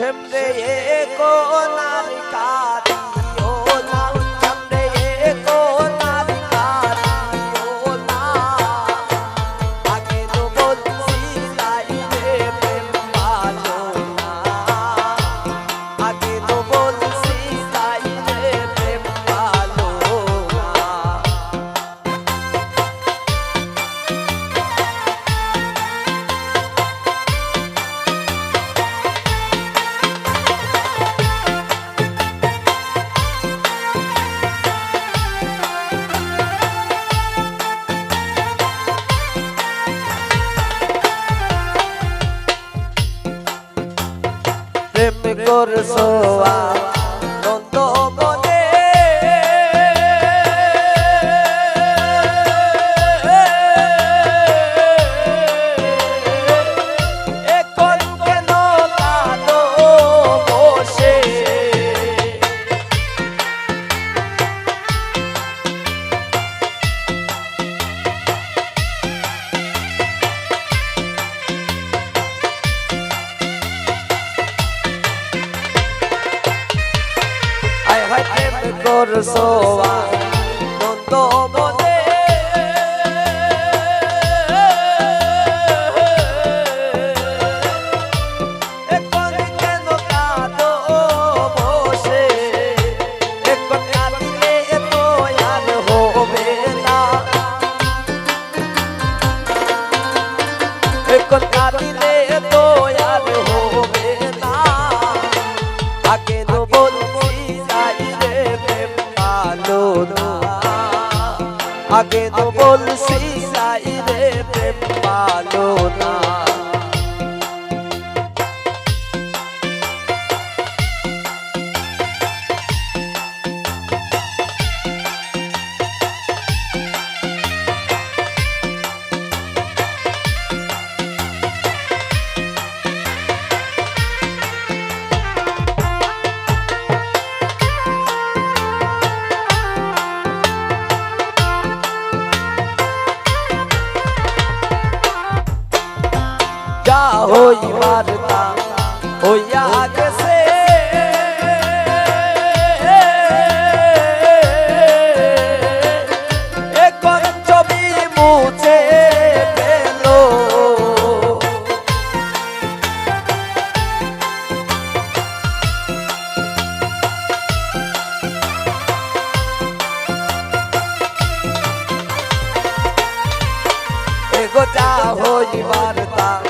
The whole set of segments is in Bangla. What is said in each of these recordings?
সেমনে এ কোনার কাজ প্রেম করছ Nanda corsoa Nondo bode Got me আগে তো বলছি হইবার তা হইয়া গেছে গোটা হইবার তা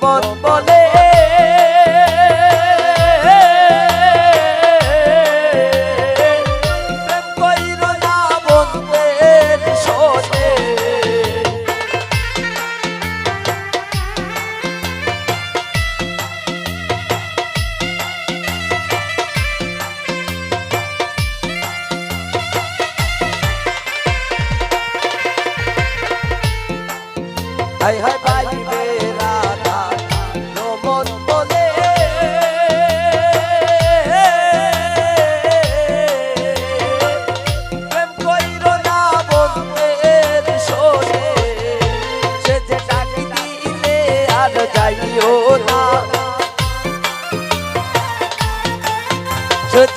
bombón, bombón. কেন যাইও না। সূর্য